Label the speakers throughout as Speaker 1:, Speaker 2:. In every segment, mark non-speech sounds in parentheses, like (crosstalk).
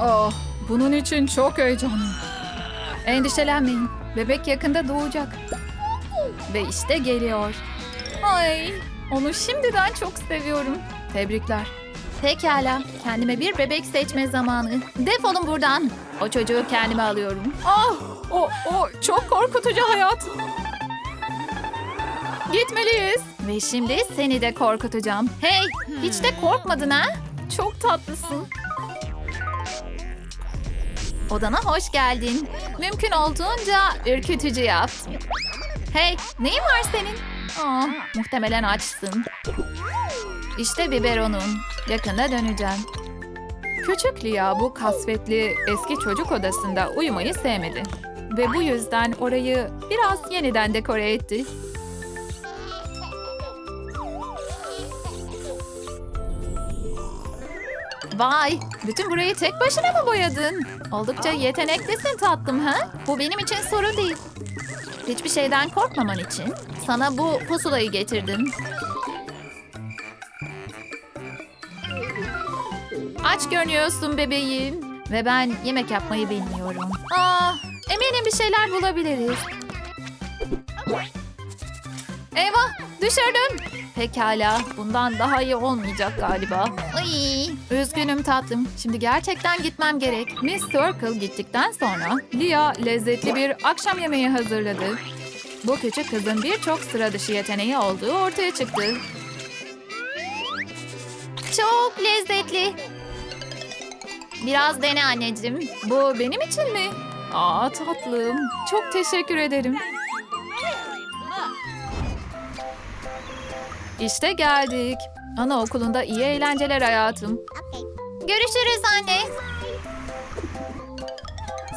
Speaker 1: Oh, bunun için çok heyecanlıyım. Endişelenmeyin. Bebek yakında doğacak. Ve işte geliyor. Ay, onu şimdiden çok seviyorum. Tebrikler. Pekala, kendime bir bebek seçme zamanı. Defolun buradan. O çocuğu kendime alıyorum. Ah, o, o çok korkutucu hayat. Gitmeliyiz. Ve şimdi seni de korkutacağım. Hey, hiç de korkmadın ha? Çok tatlısın. Odana hoş geldin. Mümkün olduğunca ürkütücü yap. Hey, neyin var senin? Aa, muhtemelen açsın. İşte biberonun. Yakında döneceğim. Küçük Lia bu kasvetli eski çocuk odasında uyumayı sevmedi. Ve bu yüzden orayı biraz yeniden dekore etti. Vay, bütün burayı tek başına mı boyadın? Oldukça yeteneklisin tatlım ha? Bu benim için sorun değil. Hiçbir şeyden korkmaman için sana bu pusulayı getirdim. Aç görünüyorsun bebeğim. Ve ben yemek yapmayı bilmiyorum. Aa, eminim bir şeyler bulabiliriz. Eyvah, düşürdüm. Pekala, bundan daha iyi olmayacak galiba. Ay, üzgünüm tatlım. Şimdi gerçekten gitmem gerek. Miss Circle gittikten sonra Lia lezzetli bir akşam yemeği hazırladı. Bu küçük kızın birçok sıra dışı yeteneği olduğu ortaya çıktı. Çok lezzetli. Biraz dene anneciğim. Bu benim için mi? Aa tatlım. Çok teşekkür ederim. İşte geldik. Anaokulunda iyi eğlenceler hayatım. Görüşürüz anne.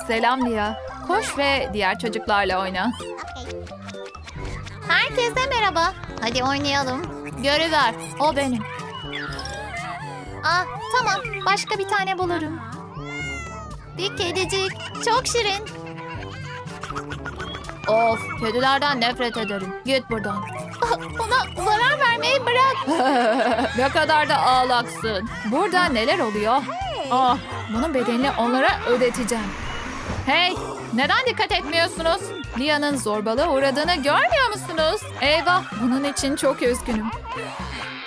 Speaker 1: Selam Lia. Koş ve diğer çocuklarla oyna. Herkese merhaba. Hadi oynayalım. Görüver. O benim. Ah tamam. Başka bir tane bulurum. Bir kedicik. Çok şirin. Of, kedilerden nefret ederim. Git buradan. Ona zarar vermeyi bırak. (laughs) ne kadar da ağlaksın. Burada neler oluyor? Ah, bunun bedelini onlara ödeteceğim. Hey, neden dikkat etmiyorsunuz? Lia'nın zorbalığa uğradığını görmüyor musunuz? Eyvah, bunun için çok üzgünüm.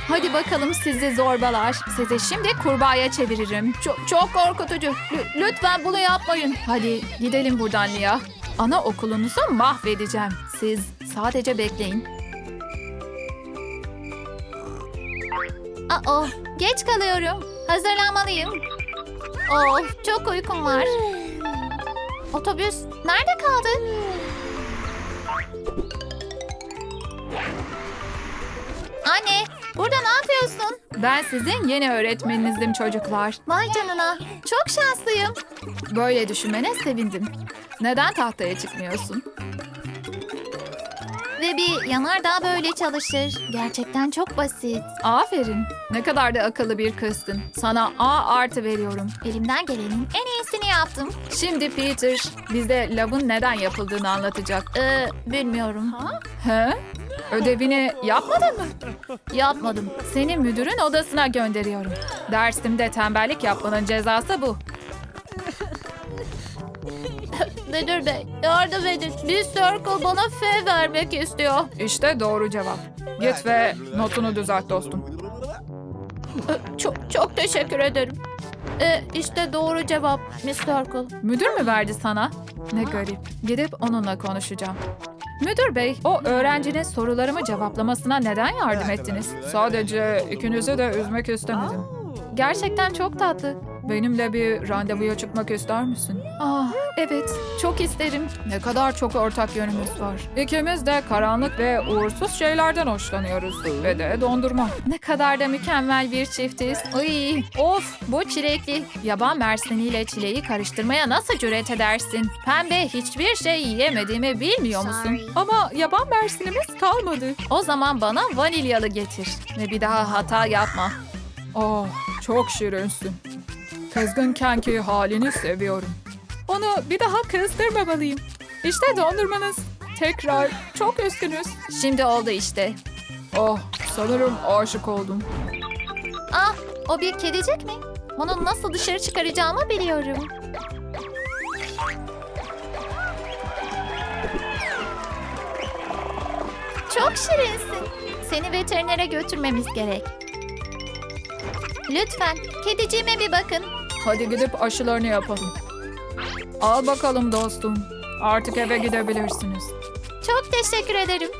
Speaker 1: Hadi bakalım sizi zorbalar. Sizi şimdi kurbağaya çeviririm. Çok, çok korkutucu. Lü- lütfen bunu yapmayın. Hadi gidelim buradan Lia. Ana okulunuzu mahvedeceğim. Siz sadece bekleyin. Aa, geç kalıyorum. Hazırlanmalıyım. Of, çok uykum var. Otobüs nerede kaldı? Anne, burada ne yapıyorsun? Ben sizin yeni öğretmeninizdim çocuklar. Vay canına, çok şanslıyım. Böyle düşünmene sevindim. Neden tahtaya çıkmıyorsun? Ve bir yanardağ böyle çalışır. Gerçekten çok basit. Aferin. Ne kadar da akıllı bir kızsın. Sana A artı veriyorum. Elimden gelenin en iyisini yaptım. Şimdi Peter bize lavın neden yapıldığını anlatacak. Ee, bilmiyorum. He? Ödevini yapmadın mı? Yapmadım. Seni müdürün odasına gönderiyorum. Dersimde tembellik yapmanın cezası bu. Müdür bey yardım edin. Bir circle bana F vermek istiyor. İşte doğru cevap. Git ve notunu düzelt dostum. Çok çok teşekkür ederim. E, işte doğru cevap Miss Circle. Müdür mü verdi sana? Ne garip. Gidip onunla konuşacağım. Müdür bey, o öğrencinin sorularımı cevaplamasına neden yardım ettiniz? Sadece ikinizi de üzmek istemedim. Gerçekten çok tatlı. Benimle bir randevuya çıkmak ister misin? Ah, evet. Çok isterim. Ne kadar çok ortak yönümüz var. İkimiz de karanlık ve uğursuz şeylerden hoşlanıyoruz. Ve de dondurma. Ne kadar da mükemmel bir çiftiz. Ay, of bu çilekli. Yaban mersiniyle çileği karıştırmaya nasıl cüret edersin? Pembe hiçbir şey yiyemediğimi bilmiyor musun? Ama yaban mersinimiz kalmadı. O zaman bana vanilyalı getir. Ve bir daha hata yapma. Oh, çok şirinsin. Kızgınken ki halini seviyorum. Onu bir daha kızdırmamalıyım. İşte dondurmanız. Tekrar çok üzgünüz. Şimdi oldu işte. Oh, sanırım aşık oldum. Ah, o bir kedicik mi?
Speaker 2: Onu nasıl dışarı çıkaracağımı biliyorum. Çok şirinsin. Seni veterinere götürmemiz gerek. Lütfen kediciğime bir bakın.
Speaker 1: Hadi gidip aşılarını yapalım. Al bakalım dostum. Artık eve gidebilirsiniz.
Speaker 2: Çok teşekkür ederim.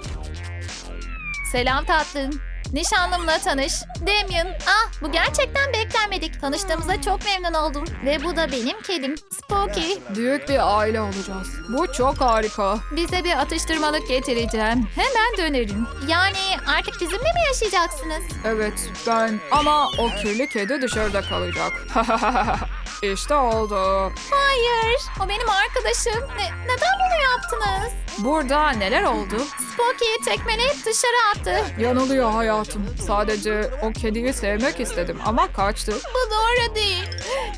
Speaker 2: Selam tatlım. Nişanlımla tanış. Damien. Ah bu gerçekten beklenmedik. Tanıştığımıza çok memnun oldum. Ve bu da benim kedim. Spooky.
Speaker 1: Büyük bir aile olacağız. Bu çok harika.
Speaker 2: Bize bir atıştırmalık getireceğim. Hemen dönerim. Yani artık bizimle mi yaşayacaksınız?
Speaker 1: Evet ben ama o kirli kedi dışarıda kalacak. (laughs) işte oldu.
Speaker 2: Hayır. O benim arkadaşım. Ne- neden bunu yaptınız?
Speaker 1: Burada neler oldu?
Speaker 2: Spooky'yi tekmeleyip dışarı attı.
Speaker 1: Yanılıyor hayatım. Sadece o kediyi sevmek istedim ama kaçtı.
Speaker 2: Bu doğru değil.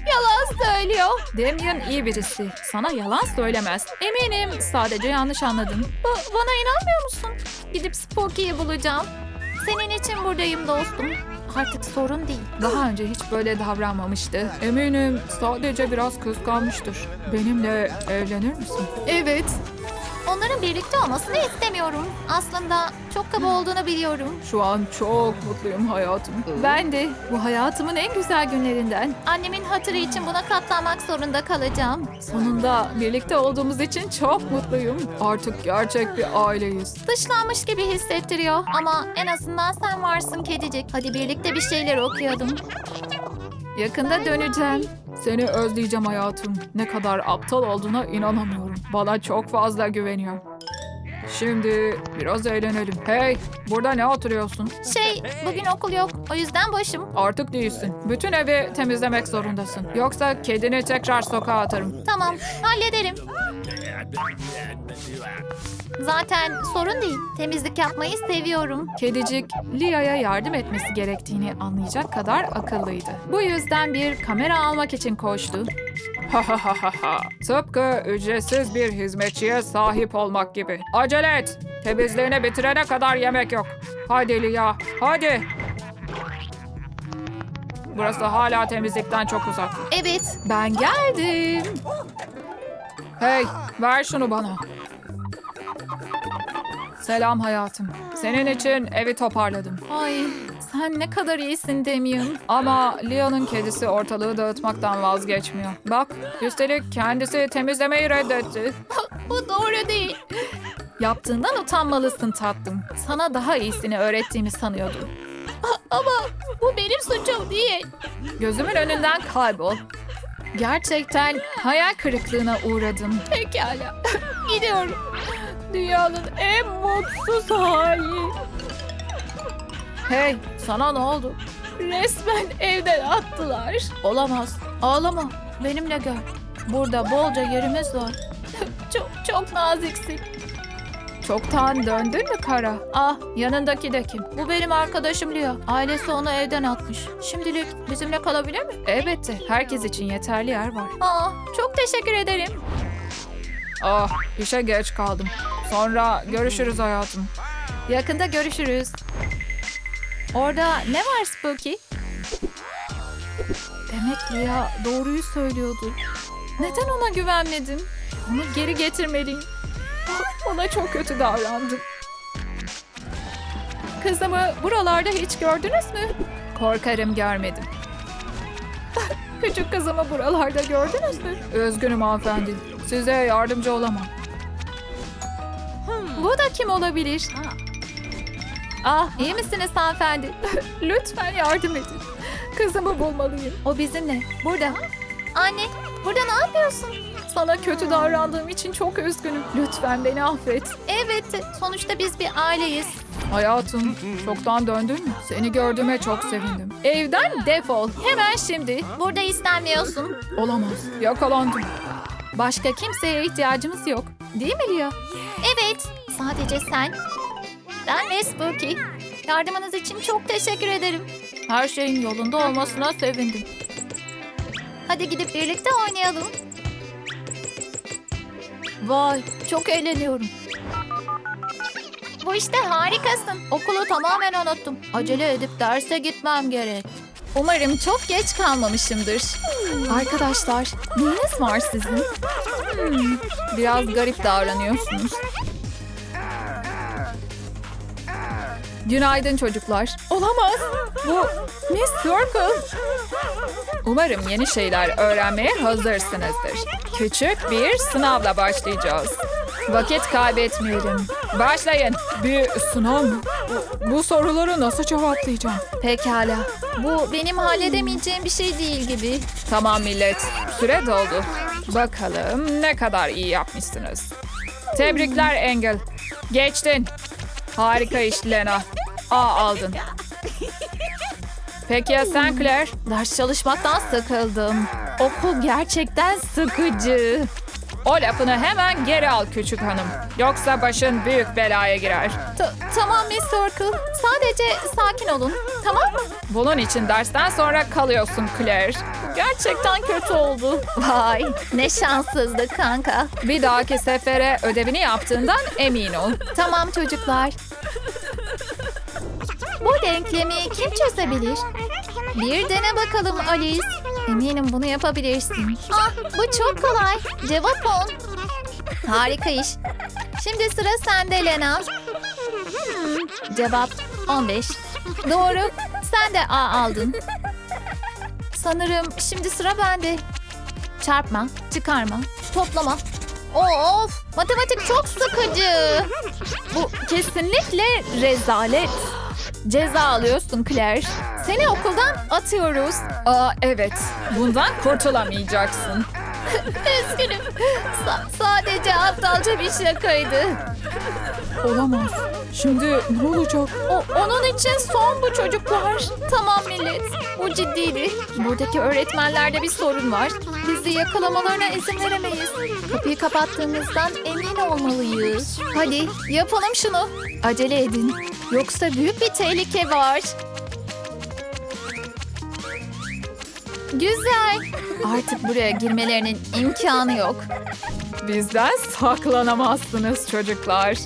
Speaker 2: Yalan söylüyor.
Speaker 1: Damien iyi birisi. Sana yalan söylemez. Eminim sadece yanlış anladın.
Speaker 2: Ba- bana inanmıyor musun? Gidip Spooky'yi bulacağım. Senin için buradayım dostum. Artık sorun değil.
Speaker 1: Daha önce hiç böyle davranmamıştı. Eminim sadece biraz kıskanmıştır. Benimle evlenir misin?
Speaker 2: Evet. Onların birlikte olmasını istemiyorum. Aslında çok kaba olduğunu biliyorum.
Speaker 1: Şu an çok mutluyum hayatım.
Speaker 2: Ben de bu hayatımın en güzel günlerinden. Annemin hatırı için buna katlanmak zorunda kalacağım.
Speaker 1: Sonunda birlikte olduğumuz için çok mutluyum. Artık gerçek bir aileyiz.
Speaker 2: Dışlanmış gibi hissettiriyor ama en azından sen varsın kedicik. Hadi birlikte bir şeyler okuyalım.
Speaker 1: Yakında döneceğim. Seni özleyeceğim hayatım. Ne kadar aptal olduğuna inanamıyorum. Bana çok fazla güveniyor. Şimdi biraz eğlenelim. Hey, burada ne oturuyorsun?
Speaker 2: Şey, bugün okul yok. O yüzden boşum.
Speaker 1: Artık değilsin. Bütün evi temizlemek zorundasın. Yoksa kedini tekrar sokağa atarım.
Speaker 2: Tamam, hallederim. Zaten sorun değil. Temizlik yapmayı seviyorum.
Speaker 1: Kedicik, Lia'ya yardım etmesi gerektiğini anlayacak kadar akıllıydı. Bu yüzden bir kamera almak için koştu. (laughs) Tıpkı ücretsiz bir hizmetçiye sahip olmak gibi. Acele et. Temizliğini bitirene kadar yemek yok. Hadi Lia, hadi. Burası hala temizlikten çok uzak.
Speaker 2: Evet,
Speaker 1: Ben geldim. Hey, ver şunu bana. Selam hayatım. Senin için evi toparladım.
Speaker 2: Ay, sen ne kadar iyisin Damien.
Speaker 1: Ama Leo'nun kedisi ortalığı dağıtmaktan vazgeçmiyor. Bak, üstelik kendisi temizlemeyi reddetti.
Speaker 2: Bu doğru değil.
Speaker 1: Yaptığından utanmalısın tatlım. Sana daha iyisini öğrettiğimi sanıyordum.
Speaker 2: Ama bu benim suçum değil.
Speaker 1: Gözümün önünden kaybol. Gerçekten hayal kırıklığına uğradım.
Speaker 2: Pekala. (laughs) Gidiyorum. Dünyanın en mutsuz hali.
Speaker 1: Hey, sana ne oldu?
Speaker 2: Resmen evden attılar.
Speaker 1: Olamaz. Ağlama. Benimle gel. Burada bolca yerimiz var. (laughs)
Speaker 2: Çok çok naziksin.
Speaker 1: Çoktan döndün mü Kara? Ah, yanındaki de kim? Bu benim arkadaşım Leo. Ailesi onu evden atmış. Şimdilik bizimle kalabilir mi? Elbette. Herkes için yeterli yer var.
Speaker 2: Aa, çok teşekkür ederim.
Speaker 1: Ah, işe geç kaldım. Sonra görüşürüz hayatım.
Speaker 2: Yakında görüşürüz. Orada ne var Spooky?
Speaker 1: Demek Lia doğruyu söylüyordu. Neden ona güvenmedim? Onu geri getirmeliyim. (laughs) Ona çok kötü davrandım. Kızımı buralarda hiç gördünüz mü? Korkarım görmedim. (laughs) Küçük kızımı buralarda gördünüz mü? Üzgünüm hanımefendi. Size yardımcı olamam.
Speaker 2: Bu da kim olabilir? Ah, iyi misiniz hanımefendi? (laughs)
Speaker 1: Lütfen yardım edin. Kızımı bulmalıyım.
Speaker 2: O bizimle. Burada. Anne, burada ne yapıyorsun?
Speaker 1: Sana kötü davrandığım için çok üzgünüm. Lütfen beni affet.
Speaker 2: Evet, sonuçta biz bir aileyiz.
Speaker 1: Hayatım, çoktan döndün mü? Seni gördüğüme çok sevindim. Evden defol. Hemen şimdi.
Speaker 2: Burada istenmiyorsun.
Speaker 1: Olamaz. Yakalandım. Başka kimseye ihtiyacımız yok. Değil mi Lia?
Speaker 2: Evet, sadece sen. Ben ve Spooky. Yardımınız için çok teşekkür ederim.
Speaker 1: Her şeyin yolunda olmasına sevindim.
Speaker 2: Hadi gidip birlikte oynayalım.
Speaker 1: Vay, çok eğleniyorum.
Speaker 2: Bu işte harikasın. Okulu tamamen unuttum. Acele edip derse gitmem gerek.
Speaker 1: Umarım çok geç kalmamışımdır. Arkadaşlar, neyiniz var sizin? Hmm, biraz garip davranıyorsunuz.
Speaker 2: Günaydın çocuklar. Olamaz. Bu Miss Circle. Umarım yeni şeyler öğrenmeye hazırsınızdır. Küçük bir sınavla başlayacağız. Vakit kaybetmeyelim. Başlayın. Bir sınav mı? Bu, bu soruları nasıl cevaplayacağım?
Speaker 1: Pekala. Bu benim halledemeyeceğim bir şey değil gibi.
Speaker 2: Tamam millet. Süre doldu. Bakalım ne kadar iyi yapmışsınız. Tebrikler Engel. Geçtin. Harika iş Lena. A aldın. Peki ya sen Claire?
Speaker 1: Ders çalışmaktan sıkıldım. Okul gerçekten sıkıcı.
Speaker 2: O lafını hemen geri al küçük hanım. Yoksa başın büyük belaya girer.
Speaker 1: Ta- tamam Miss Circle. Sadece sakin olun. Tamam mı?
Speaker 2: Bunun için dersten sonra kalıyorsun Claire.
Speaker 1: Gerçekten kötü oldu. Vay ne şanssızlık kanka.
Speaker 2: Bir dahaki sefere ödevini yaptığından emin ol.
Speaker 1: Tamam çocuklar. Bu denklemi kim çözebilir? Bir dene bakalım Alice. Eminim bunu yapabilirsin. Ah bu çok kolay. Cevap 10. Harika iş. Şimdi sıra sende Lena. Hmm, cevap 15. Doğru. Sen de A aldın. Sanırım şimdi sıra bende. Çarpma, çıkarma, toplama. Of, matematik çok sıkıcı. Bu kesinlikle rezalet. Ceza alıyorsun Claire. Seni okuldan atıyoruz.
Speaker 2: Aa evet. Bundan kurtulamayacaksın. (laughs)
Speaker 1: Üzgünüm. Sa- sadece aptalca bir şakaydı.
Speaker 2: Olamaz. Şimdi ne olacak?
Speaker 1: O, onun için son bu çocuklar. Tamam millet. Bu ciddiydi. Buradaki öğretmenlerde bir sorun var. Bizi yakalamalarına izin veremeyiz. Kapıyı kapattığımızdan emin olmalıyız. Hadi yapalım şunu. Acele edin. Yoksa büyük bir tehlike var. Güzel. Artık buraya girmelerinin imkanı yok.
Speaker 2: Bizden saklanamazsınız çocuklar.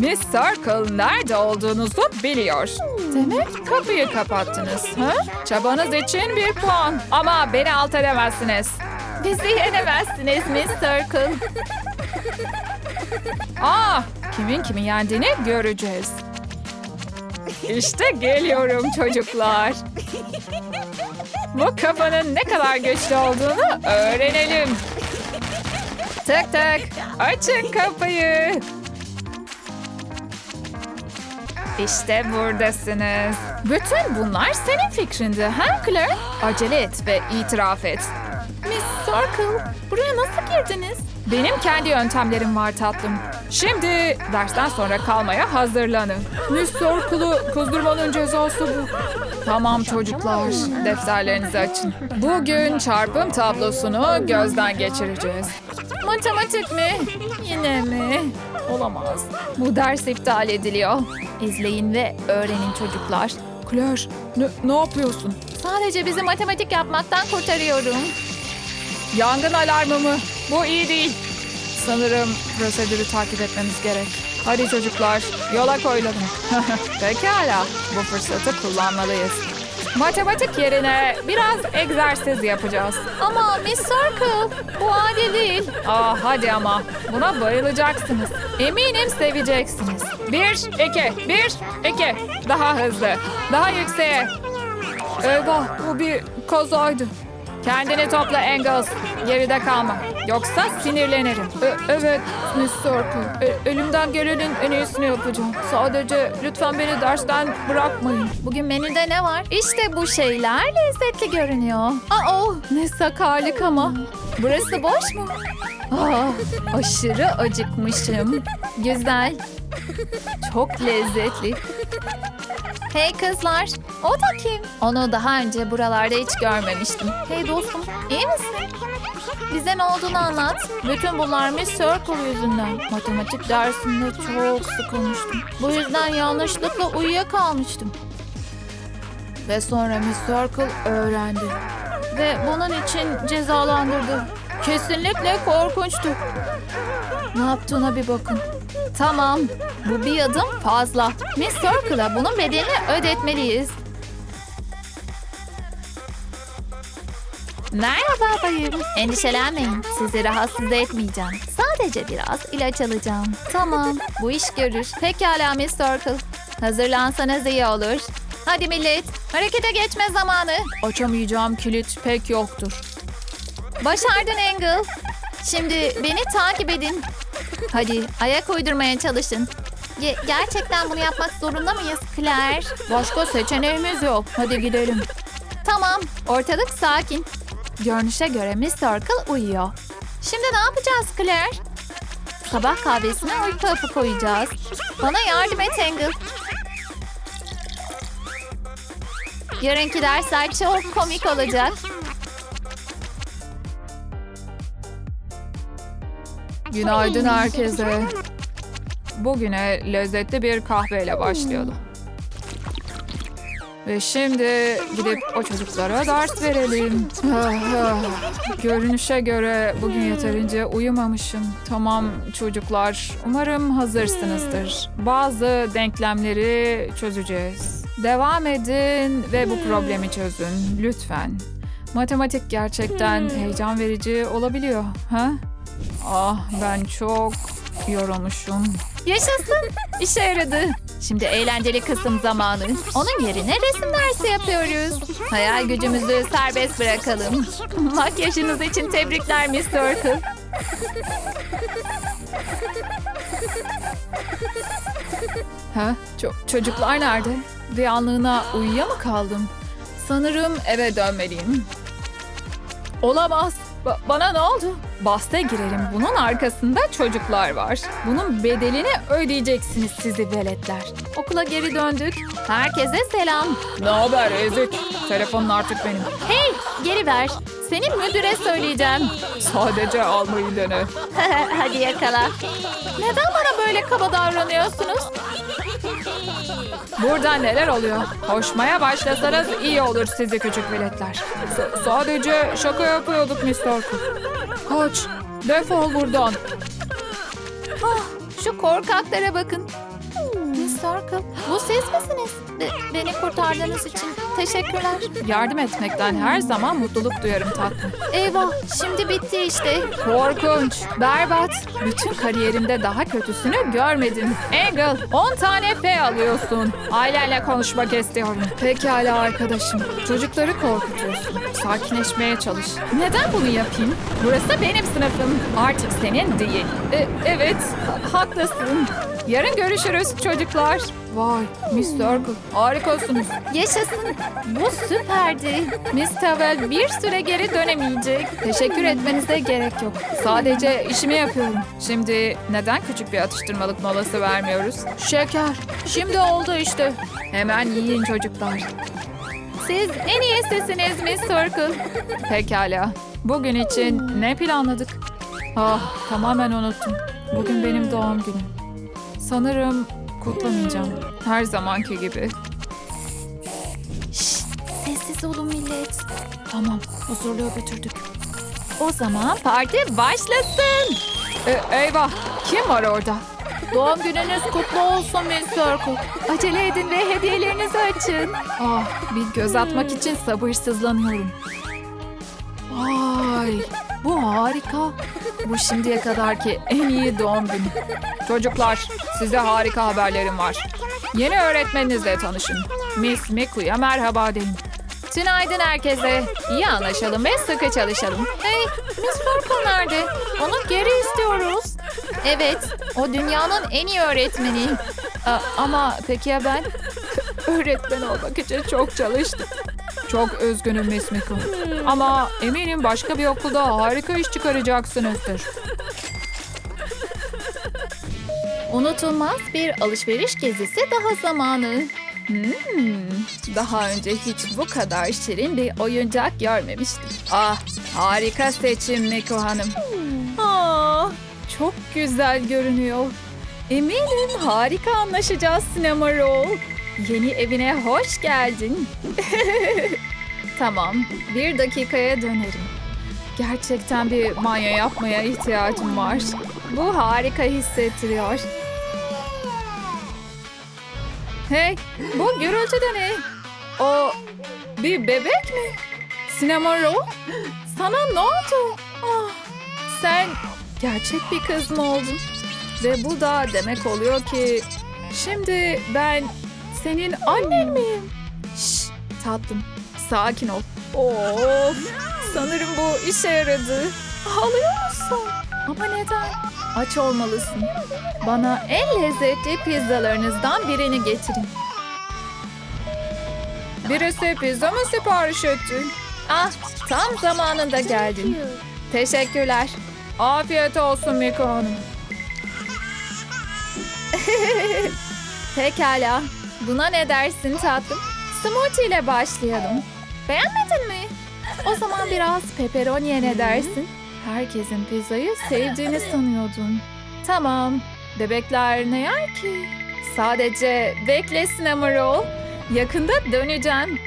Speaker 2: Miss Circle nerede olduğunuzu biliyor. Demek kapıyı kapattınız. Ha? Çabanız için bir puan. Ama beni alt edemezsiniz.
Speaker 1: Bizi yenemezsiniz Miss Circle.
Speaker 2: Aa, kimin kimi yendiğini göreceğiz. İşte geliyorum çocuklar. Bu kafanın ne kadar güçlü olduğunu öğrenelim. Tık tık, açın kapıyı. İşte buradasınız. Bütün bunlar senin fikrindi, ha Claire? Acele et ve itiraf et.
Speaker 1: Miss Circle, buraya nasıl girdiniz?
Speaker 2: Benim kendi yöntemlerim var tatlım. Şimdi dersten sonra kalmaya hazırlanın. Miss Circle'ı kızdırmanın cezası bu. Tamam çocuklar, defterlerinizi açın. Bugün çarpım tablosunu gözden geçireceğiz.
Speaker 1: Matematik mi? Yine mi?
Speaker 2: Olamaz.
Speaker 1: Bu ders iptal ediliyor. İzleyin ve öğrenin çocuklar.
Speaker 2: Claire, ne, ne yapıyorsun?
Speaker 1: Sadece bizi matematik yapmaktan kurtarıyorum.
Speaker 2: Yangın alarmı mı? Bu iyi değil. Sanırım prosedürü takip etmemiz gerek. Hadi çocuklar, yola koyulalım. (laughs) Pekala, bu fırsatı kullanmalıyız. Matematik yerine biraz egzersiz yapacağız.
Speaker 1: Ama Miss Circle, bu adil değil.
Speaker 2: Aa hadi ama, buna bayılacaksınız. Eminim seveceksiniz. Bir, iki, bir, iki. Daha hızlı, daha yükseğe. Eyvah, bu bir kazaydı. Kendini topla Engels. Geride kalma. Yoksa sinirlenirim. E, evet Miss. E, elimden gelenin en iyisini yapacağım. Sadece lütfen beni dersten bırakmayın.
Speaker 1: Bugün menüde ne var? İşte bu şeyler lezzetli görünüyor. Aa, ne sakarlık ama. Burası boş mu? Aa, aşırı acıkmışım. Güzel. Çok lezzetli. Hey kızlar, o da kim? Onu daha önce buralarda hiç görmemiştim. Hey dostum, iyi misin? Bize ne olduğunu anlat. Bütün bunlar Miss Circle yüzünden. Matematik dersinde çok sıkılmıştım. Bu yüzden yanlışlıkla uyuyakalmıştım. Ve sonra Miss Circle öğrendi. Ve bunun için cezalandırdı. Kesinlikle korkunçtu. Ne yaptığına bir bakın. Tamam, bu bir adım fazla. Miss Circle'a bunun bedelini ödetmeliyiz.
Speaker 3: Merhaba bayım. Endişelenmeyin. Sizi rahatsız etmeyeceğim. Sadece biraz ilaç alacağım. Tamam. Bu iş görür. Pekala Miss Circle. Hazırlansanız iyi olur. Hadi millet. Harekete geçme zamanı.
Speaker 1: Açamayacağım kilit pek yoktur.
Speaker 3: Başardın Angle. Şimdi beni takip edin. Hadi ayak uydurmaya çalışın. Ge- gerçekten bunu yapmak zorunda mıyız Claire?
Speaker 1: Başka seçeneğimiz yok. Hadi gidelim.
Speaker 3: Tamam, ortalık sakin. Görünüşe göre Miss Circle uyuyor. Şimdi ne yapacağız Claire? Sabah kahvesine uyku hapı koyacağız. Bana yardım et Angle. Yarınki dersler çok komik olacak.
Speaker 1: Günaydın herkese. Bugüne lezzetli bir kahveyle başlayalım. Ve şimdi gidip o çocuklara ders verelim. (laughs) Görünüşe göre bugün yeterince uyumamışım. Tamam çocuklar, umarım hazırsınızdır. Bazı denklemleri çözeceğiz. Devam edin ve bu problemi çözün lütfen. Matematik gerçekten heyecan verici olabiliyor. Ha? Ah ben çok yorulmuşum.
Speaker 3: Yaşasın. İşe yaradı. Şimdi eğlenceli kısım zamanı. Onun yerine resim dersi yapıyoruz. Hayal gücümüzü serbest bırakalım. Makyajınız için tebrikler Miss Circle.
Speaker 1: Ha? Ço- çocuklar nerede? Bir anlığına uyuya mı kaldım? Sanırım eve dönmeliyim. Olamaz. Ba- bana ne oldu? Basta girelim. Bunun arkasında çocuklar var. Bunun bedelini ödeyeceksiniz sizi veletler. Okula geri döndük.
Speaker 3: Herkese selam.
Speaker 1: Ne haber ezik? Telefonun artık benim.
Speaker 3: Hey geri ver. Seni müdüre söyleyeceğim.
Speaker 1: Sadece almayı dene. (laughs)
Speaker 3: Hadi yakala. Neden bana böyle kaba davranıyorsunuz?
Speaker 1: Burada neler oluyor? Koşmaya başlasanız iyi olur sizi küçük veletler. S- sadece şaka yapıyorduk Mr. Orkut. Koç, defol buradan.
Speaker 3: Ah, şu korkaklara bakın. Circle, bu siz misiniz? Be- beni kurtardığınız için teşekkürler.
Speaker 1: Yardım etmekten her zaman mutluluk duyarım tatlım.
Speaker 3: Eyvah, şimdi bitti işte.
Speaker 1: Korkunç, berbat. Bütün kariyerimde daha kötüsünü görmedim. Angle, 10 tane F alıyorsun. Ailenle konuşmak istiyorum. Pekala arkadaşım. Çocukları korkutuyorsun. Sakinleşmeye çalış. Neden bunu yapayım? Burası benim sınıfım. Artık senin değil. E, evet, ha- haklısın. Yarın görüşürüz çocuklar. Vay, Miss Circle. Harikasınız.
Speaker 3: Yaşasın. Bu süperdi.
Speaker 1: Miss Tavel bir süre geri dönemeyecek. Teşekkür etmenize gerek yok. Sadece işimi yapıyorum. Şimdi neden küçük bir atıştırmalık molası vermiyoruz? Şeker. Şimdi oldu işte. Hemen yiyin çocuklar.
Speaker 3: Siz en iyisisiniz Miss Circle.
Speaker 1: Pekala. Bugün için ne planladık? Ah, tamamen unuttum. Bugün benim doğum günüm. Sanırım kutlamayacağım. Her zamanki gibi.
Speaker 3: Şşt, sessiz olun millet.
Speaker 1: Tamam, huzurluğa götürdük.
Speaker 3: O zaman parti başlasın.
Speaker 1: E, eyvah, kim var orada?
Speaker 3: Doğum gününüz kutlu olsun Miss Circle. Acele edin ve hediyelerinizi açın.
Speaker 1: Ah, bir göz atmak için sabırsızlanıyorum. Vay, bu harika. Bu şimdiye kadarki en iyi doğum günü. Çocuklar, size harika haberlerim var. Yeni öğretmeninizle tanışın. Miss Miku'ya merhaba deyin. Tünaydın herkese. İyi anlaşalım ve sıkı çalışalım.
Speaker 3: Hey, Miss Circle nerede? Onu geri istiyoruz. Evet, o dünyanın en iyi öğretmeni.
Speaker 1: A- ama peki ya ben? (laughs) Öğretmen olmak için çok çalıştım. Çok üzgünüm Miss Miku. Ama eminim başka bir okulda harika iş çıkaracaksınızdır.
Speaker 3: Unutulmaz bir alışveriş gezisi daha zamanı.
Speaker 1: Hmm, daha önce hiç bu kadar şirin bir oyuncak görmemiştim. Ah, harika seçim Miku Hanım. Ah, çok güzel görünüyor. Eminim harika anlaşacağız Sinema Roll. Yeni evine hoş geldin. (laughs) tamam, bir dakikaya dönerim. Gerçekten bir banyo yapmaya ihtiyacım var. Bu harika hissettiriyor. Hey, bu gürültü de ne? O bir bebek mi? Sinema Ro? Sana ne oldu? Ah, sen gerçek bir kız mı oldun? Ve bu da demek oluyor ki şimdi ben senin annen miyim? Şş, tatlım sakin ol. Of sanırım bu işe yaradı. Ağlıyor musun? Ama neden? Aç olmalısın. Bana en lezzetli pizzalarınızdan birini getirin. Birisi pizza mı sipariş etti? Ah, tam zamanında geldin. Teşekkürler. Afiyet olsun Miko Hanım. (laughs) Pekala. Buna ne dersin tatlım? Smoothie ile başlayalım. Beğenmedin mi? O zaman biraz pepperoniye ne dersin? Herkesin pizzayı sevdiğini sanıyordum. Tamam. Bebekler ne yer ki? Sadece beklesin ama Roll. Yakında döneceğim.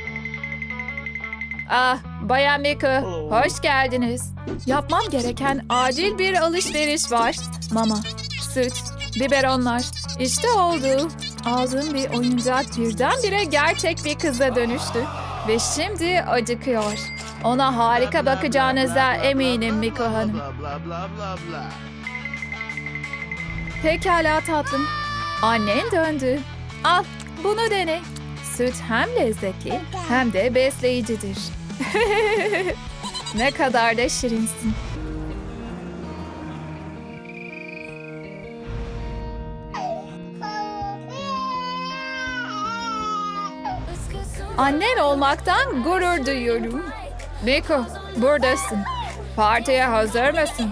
Speaker 1: Ah, Bayan Miko, hoş geldiniz. Yapmam gereken acil bir alışveriş var. Mama, süt, biberonlar. İşte oldu. Aldığım bir oyuncak birdenbire gerçek bir kıza dönüştü. Ve şimdi acıkıyor. Ona harika bakacağınıza eminim Miko Hanım. Pekala tatlım. Annen döndü. Al bunu dene. Süt hem lezzetli hem de besleyicidir. (laughs) ne kadar da şirinsin. Annen olmaktan gurur duyuyorum. Miko, buradasın. Partiye hazır mısın?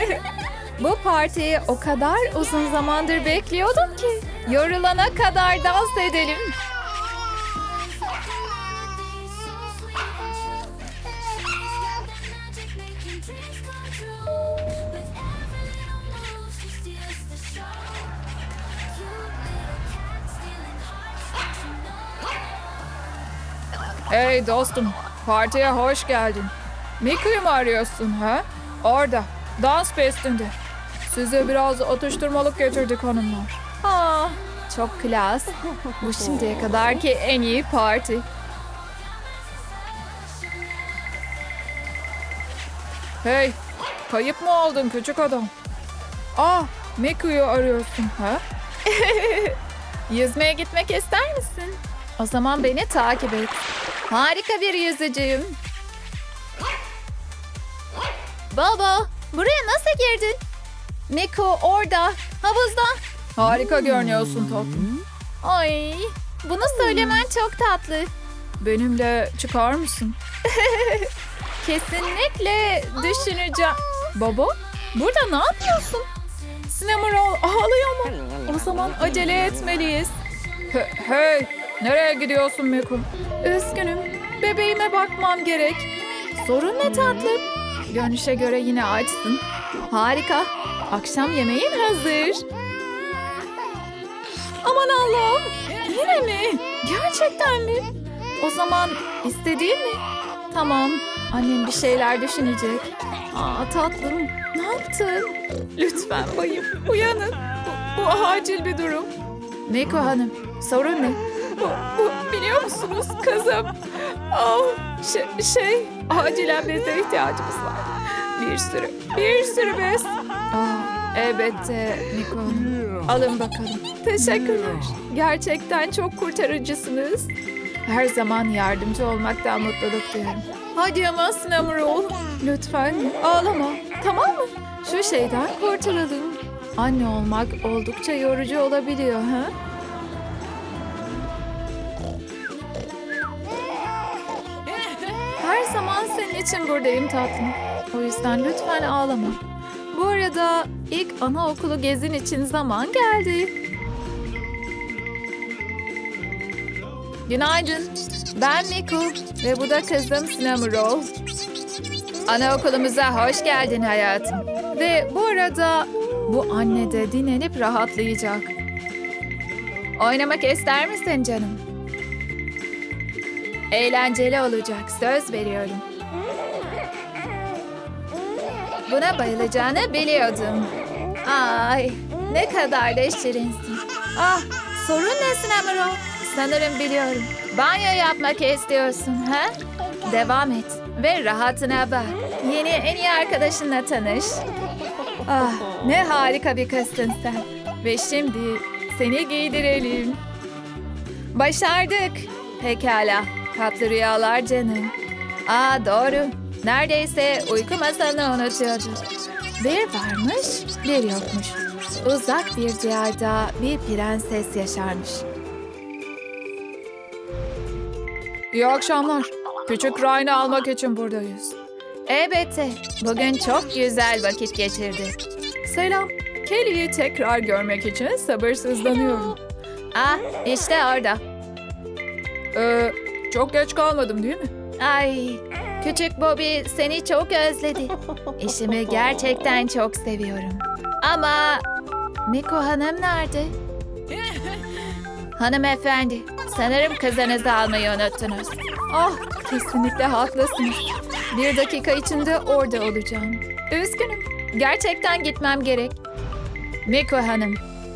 Speaker 1: (laughs) Bu partiyi o kadar uzun zamandır bekliyordum ki. Yorulana kadar dans edelim. Hey dostum, partiye hoş geldin. Miku'yu mu arıyorsun ha? Orada, dans pistinde. Size biraz atıştırmalık getirdik hanımlar. Aa, çok klas. Bu (laughs) şimdiye kadarki en iyi parti. Hey, kayıp mı oldun küçük adam? Ah, Miku'yu arıyorsun ha? (laughs) Yüzmeye gitmek ister misin? O zaman beni takip et. Harika bir yüzücüyüm. Baba, buraya nasıl girdin? Miko orada, havuzda. Harika görünüyorsun tatlım. Ay, bunu söylemen çok tatlı. Benimle çıkar mısın? (laughs) Kesinlikle düşüneceğim. Baba, burada ne yapıyorsun? Roll ağlıyor mu? O zaman acele etmeliyiz. He- hey, nereye gidiyorsun Miko? Üzgünüm, bebeğime bakmam gerek. Sorun ne tatlım? Görünüşe göre yine açsın. Harika. Akşam yemeğin hazır. Aman Allah'ım. Yine mi? Gerçekten mi? O zaman istediğin mi? Tamam. Annem bir şeyler düşünecek. Aa tatlım. Ne yaptın? Lütfen bayım. Uyanın. Bu, bu acil bir durum. Meko Hanım. Sorun ne? Bu, bu biliyor musunuz kızım? Oh, şey, şey, acilen beze ihtiyacımız var. Bir sürü, bir sürü bez. Aa, elbette Hanım. Alın bakalım. Teşekkürler. Gerçekten çok kurtarıcısınız. Her zaman yardımcı olmaktan mutluluk duyarım. Hadi ama Sinamur ol. Lütfen ağlama. Tamam mı? Şu şeyden kurtulalım. Anne olmak oldukça yorucu olabiliyor ha? İçin buradayım tatlım. O yüzden lütfen ağlama. Bu arada ilk anaokulu gezin için zaman geldi. Günaydın. Ben Miku ve bu da kızım Sinamuro. Anaokulumuza hoş geldin hayatım. Ve bu arada bu anne de dinlenip rahatlayacak. Oynamak ister misin canım? Eğlenceli olacak, söz veriyorum. Buna bayılacağını biliyordum. Ay, ne kadar da şirinsin. Ah, sorun ne Sinamuro? Sanırım biliyorum. Banyo yapmak istiyorsun, ha? Devam et ve rahatına bak. Yeni en iyi arkadaşınla tanış. Ah, ne harika bir kızsın sen. Ve şimdi seni giydirelim. Başardık. Pekala. Tatlı rüyalar canım. Aa doğru. Neredeyse uyku masalını unutuyorduk. Bir varmış, bir yokmuş. Uzak bir diyarda bir prenses yaşarmış.
Speaker 2: İyi akşamlar. Küçük Ryan'ı almak için buradayız.
Speaker 1: Elbette. Bugün çok güzel vakit geçirdik.
Speaker 2: Selam. Kelly'yi tekrar görmek için sabırsızlanıyorum.
Speaker 1: Ah, işte orada.
Speaker 2: Ee, çok geç kalmadım değil mi?
Speaker 1: Ay, küçük Bobby seni çok özledi. (laughs) İşimi gerçekten çok seviyorum. Ama Miko Hanım nerede? (laughs) Hanımefendi, sanırım kızınızı almayı unuttunuz.
Speaker 2: Ah, kesinlikle haklısınız. Bir dakika içinde orada olacağım.
Speaker 1: Üzgünüm. Gerçekten gitmem gerek. Miko Hanım,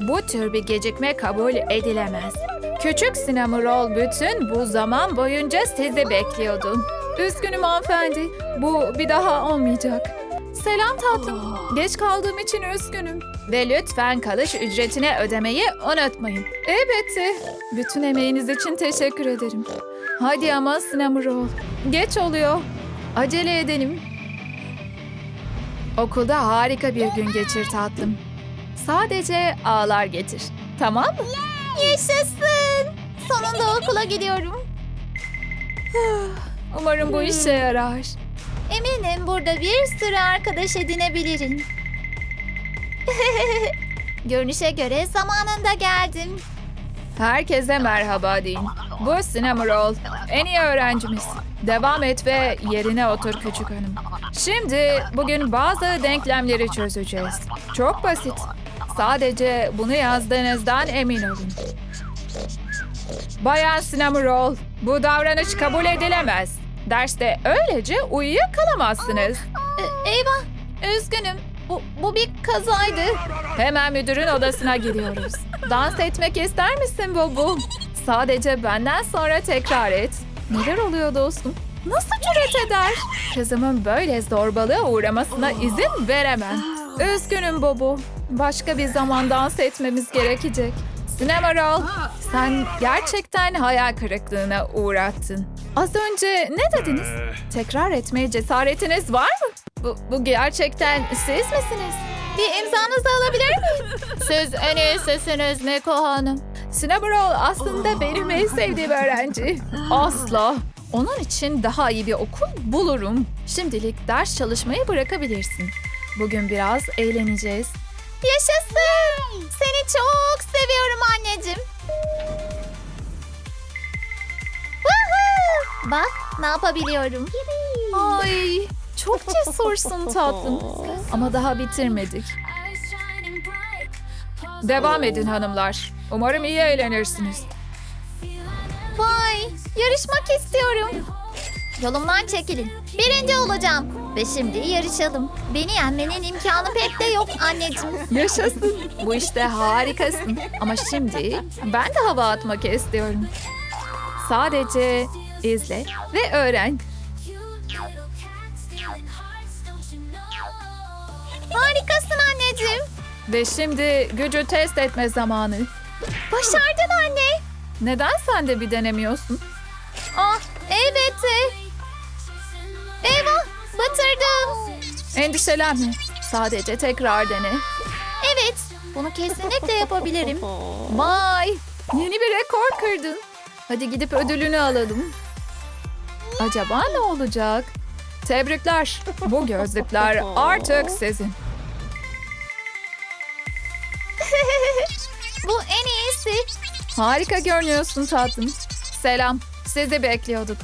Speaker 1: bu tür bir gecikme kabul edilemez. Küçük Sinamurol bütün bu zaman boyunca sizi bekliyordu.
Speaker 2: Üzgünüm hanımefendi. Bu bir daha olmayacak. Selam tatlım. Geç kaldığım için üzgünüm.
Speaker 1: Ve lütfen kalış ücretini ödemeyi unutmayın.
Speaker 2: Elbette. Bütün emeğiniz için teşekkür ederim. Hadi ama Sinamurol. Geç oluyor. Acele edelim.
Speaker 1: Okulda harika bir gün geçir tatlım. Sadece ağlar getir. Tamam mı? Yaşasın. Sonunda okula gidiyorum. (sighs) (sighs) (sighs)
Speaker 2: Umarım bu işe yarar.
Speaker 1: Eminim burada bir sürü arkadaş edinebilirim. (laughs) Görünüşe göre zamanında geldim.
Speaker 2: Herkese merhaba deyin. Bu Sinamurol. En iyi öğrencimiz. Devam et ve yerine otur küçük hanım. Şimdi bugün bazı denklemleri çözeceğiz. Çok basit. Sadece bunu yazdığınızdan emin olun. Bayan Sinamurol, bu davranış kabul edilemez. Derste öylece uyuyakalamazsınız.
Speaker 1: E, eyvah, üzgünüm. Bu, bu bir kazaydı.
Speaker 2: Hemen müdürün odasına gidiyoruz. Dans etmek ister misin Bobu? Sadece benden sonra tekrar et. Neler oluyor dostum? Nasıl cüret eder? Kızımın böyle zorbalığa uğramasına izin veremem. Üzgünüm Bobu. Başka bir zaman dans etmemiz gerekecek. Sinema Roll, sen gerçekten hayal kırıklığına uğrattın. Az önce ne dediniz? Tekrar etmeye cesaretiniz var mı? Bu, bu gerçekten siz misiniz?
Speaker 1: Bir imzanızı alabilir miyim? (laughs) Siz en iyisisiniz Miko Hanım.
Speaker 2: Cinnamoroll aslında benim en sevdiğim öğrenci. Asla. Onun için daha iyi bir okul bulurum. Şimdilik ders çalışmayı bırakabilirsin. Bugün biraz eğleneceğiz.
Speaker 1: Yaşasın. Seni çok seviyorum anneciğim. Bak ne yapabiliyorum.
Speaker 2: Ay, çok cesursun tatlım. (laughs) Ama daha bitirmedik. Devam edin hanımlar. Umarım iyi eğlenirsiniz.
Speaker 1: Vay yarışmak istiyorum. Yolumdan çekilin. Birinci olacağım. Ve şimdi yarışalım. Beni yenmenin imkanı pek de yok anneciğim. (laughs)
Speaker 2: Yaşasın. Bu işte harikasın. Ama şimdi ben de hava atmak istiyorum. Sadece izle ve öğren.
Speaker 1: Harikasın anneciğim.
Speaker 2: Ve şimdi gücü test etme zamanı.
Speaker 1: Başardın anne.
Speaker 2: Neden sen de bir denemiyorsun?
Speaker 1: Ah elbette. Eyvah batırdım.
Speaker 2: Endişelenme. Sadece tekrar dene.
Speaker 1: Evet bunu kesinlikle yapabilirim.
Speaker 2: Vay! Yeni bir rekor kırdın. Hadi gidip ödülünü alalım. Acaba ne olacak? Tebrikler. Bu gözlükler (laughs) artık sizin.
Speaker 1: Bu en iyisi.
Speaker 2: Harika görünüyorsun tatlım. Selam. Sizi bekliyorduk.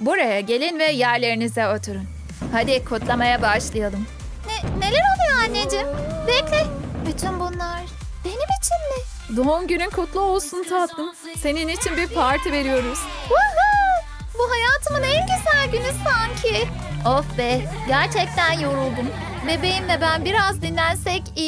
Speaker 2: Buraya gelin ve yerlerinize oturun. Hadi kutlamaya başlayalım.
Speaker 1: Ne, neler oluyor anneciğim? Bekle. Bütün bunlar benim için mi?
Speaker 2: Doğum günün kutlu olsun tatlım. Senin için bir parti veriyoruz.
Speaker 1: Woohoo! Bu hayatımın en güzel günü sanki. Of be, gerçekten yoruldum. Bebeğim ve ben biraz dinlensek iyi